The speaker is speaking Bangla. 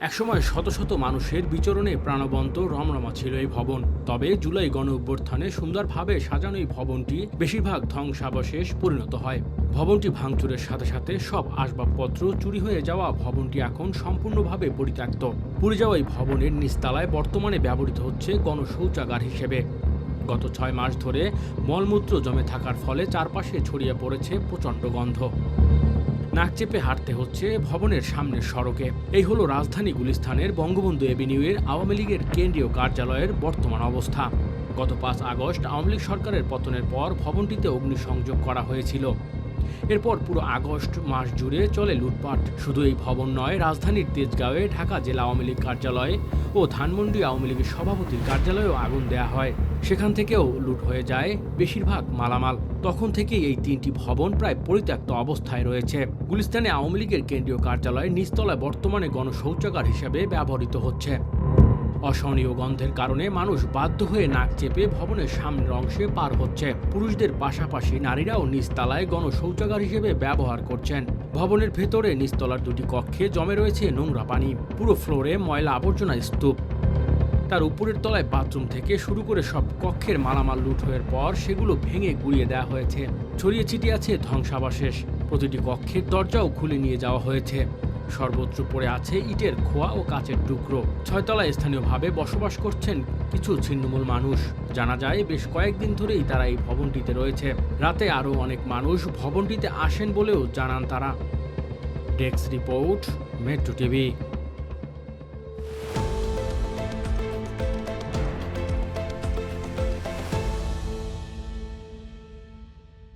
একসময় শত শত মানুষের বিচরণে প্রাণবন্ত রমরমা ছিল এই ভবন। তবে জুলাই গণ অভ্যুত্থানে সুন্দরভাবে সাজানো এই ভবনটি বেশিরভাগ ধ্বংসাবশেষ পরিণত হয়। ভবনটি ভাঙচুরের সাথে সাথে সব আসবাবপত্র চুরি হয়ে যাওয়া ভবনটি এখন সম্পূর্ণভাবে পরিত্যক্ত। পুড়ে যাওয়া এই ভবনের নিচতলায় বর্তমানে ব্যবহৃত হচ্ছে গণশৌচাগার হিসেবে। গত ছয় মাস ধরে মলমূত্র জমে থাকার ফলে চারপাশে ছড়িয়ে পড়েছে প্রচণ্ড গন্ধ। নাক চেপে হাঁটতে হচ্ছে ভবনের সামনের সড়কে। এই হলো রাজধানী গুলিস্থানের বঙ্গবন্ধু এভিনিউয়ের আওয়ামী লীগের কেন্দ্রীয় কার্যালয়ের বর্তমান অবস্থা। গত পাঁচ আগস্ট আওয়ামী লীগ সরকারের পতনের পর ভবনটিতে অগ্নিসংযোগ করা হয়েছিল। এরপর পুরো আগস্ট মাস জুড়ে চলে লুটপাট। শুধু এই ভবন নয়, রাজধানীর তেজগাঁওয়ে, ঢাকা জেলা আওয়ামী লীগ কার্যালয়ে ও ধানমন্ডি আওয়ামী লীগের সভাপতির কার্যালয়েও আগুন দেয়া হয়। সেখান থেকেও লুট হয়ে যায় বেশিরভাগ মালামাল। তখন থেকেই এই তিনটি ভবন প্রায় পরিত্যক্ত অবস্থায় রয়েছে। গুলিস্তানে আওয়ামী লীগের কেন্দ্রীয় কার্যালয় নিচতলায় বর্তমানে গণশৌচাগার হিসেবে ব্যবহৃত হচ্ছে। অসহনীয় গন্ধের কারণে মানুষ বাধ্য হয়ে নাক চেপে ভবনের সামনের অংশে পার হচ্ছে। পুরুষদের পাশাপাশি নারীরাও নিচতলায় গণশৌচাগার হিসেবে ব্যবহার করছেন। ভবনের ভেতরে নিচতলার দুটি কক্ষে জমে রয়েছে নোংরা পানি, পুরো ফ্লোরে ময়লা আবর্জনা স্তূপ। তার উপরের তলায় বাথরুম থেকে শুরু করে সব কক্ষের মালামাল লুট হওয়ার পর সেগুলো ভেঙে গুড়িয়ে দেওয়া হয়েছে। ছড়িয়ে ছিটিয়ে আছে ধ্বংসাবশেষ। প্রতিটি কক্ষের দরজাও খুলে নিয়ে যাওয়া হয়েছে। সর্বত্র পড়ে আছে ইটের খোয়া ও কাচের টুকরো। ছয়তলায় স্থানীয়ভাবে বসবাস করছেন কিছু ছিন্নমূল মানুষ। জানা যায়, বেশ কয়েকদিন ধরেই তারা এই ভবনটিতে রয়েছে। রাতে আরও অনেক মানুষ ভবনটিতে আসেন বলেও জানান তারা। Desk report, metro TV.